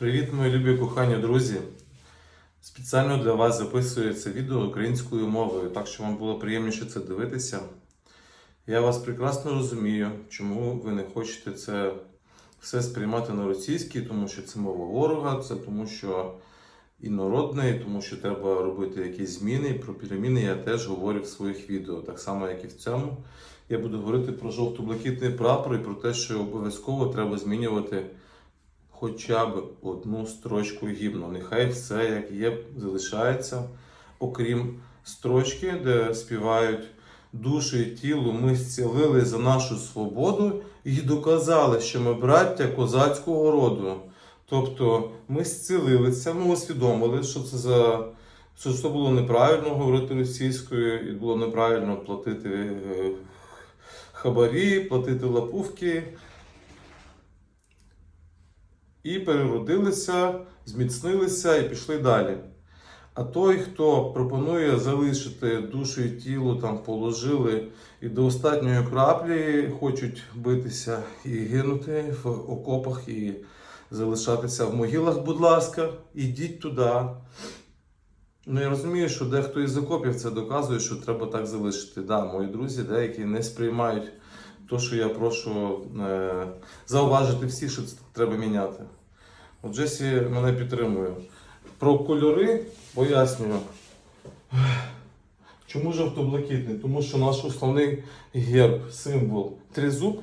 Привіт, мої любі кохані друзі! Спеціально для вас записую це відео українською мовою, так що вам було приємніше це дивитися. Я вас прекрасно розумію, чому ви не хочете це все сприймати на російській, тому що це мова ворога, це тому що інородне, і тому що треба робити якісь зміни. Про переміни я теж говорю в своїх відео, так само, як і в цьому. Я буду говорити про жовто-блакитний прапор і про те, що обов'язково треба змінювати хоча б одну строчку гімну. Нехай все як є, залишається, окрім строчки, де співають душі і тіло, ми зцілили за нашу свободу і доказали, що ми браття козацького роду. Тобто ми зцілилися, ми усвідомили, що це за. Що це було неправильно говорити російською, і було неправильно платити е, хабарі, платити лапувки. І переродилися, зміцнилися і пішли далі. А той, хто пропонує залишити душу і тіло, там положили і до останньої краплі хочуть битися і гинути в окопах і залишатися в могилах, будь ласка, ідіть туди. Ну, я розумію, що дехто із окопів це доказує, що треба так залишити. Да, мої друзі, деякі не сприймають то, що я прошу е, зауважити всі, що це треба міняти. От Джесі мене підтримує. Про кольори пояснюю. Чому жовто-блакитний? Тому що наш основний герб, символ тризуб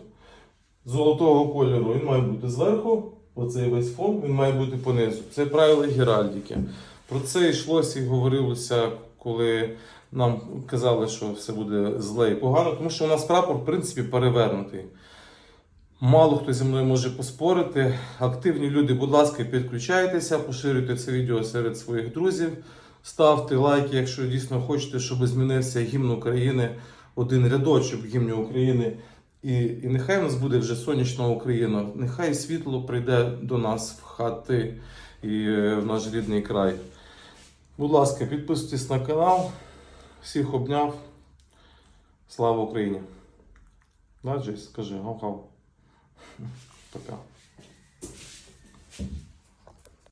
золотого кольору. Він має бути зверху, оцей весь фон, він має бути понизу. Це правило геральдики. Про це йшлося і говорилося, коли нам казали, що все буде зле і погано, тому що у нас прапор, в принципі, перевернутий. Мало хто зі мною може поспорити. Активні люди, будь ласка, підключайтеся, поширюйте це відео серед своїх друзів. Ставте лайки, якщо дійсно хочете, щоб змінився гімн України, один рядочок гімні України. І, і нехай у нас буде вже сонячна Україна, нехай світло прийде до нас в хати і е, в наш рідний край. Будь ласка, підписуйтесь на канал. Всіх обняв. Слава Україні! Да, Джейс, скажи, гав-гав. Пока.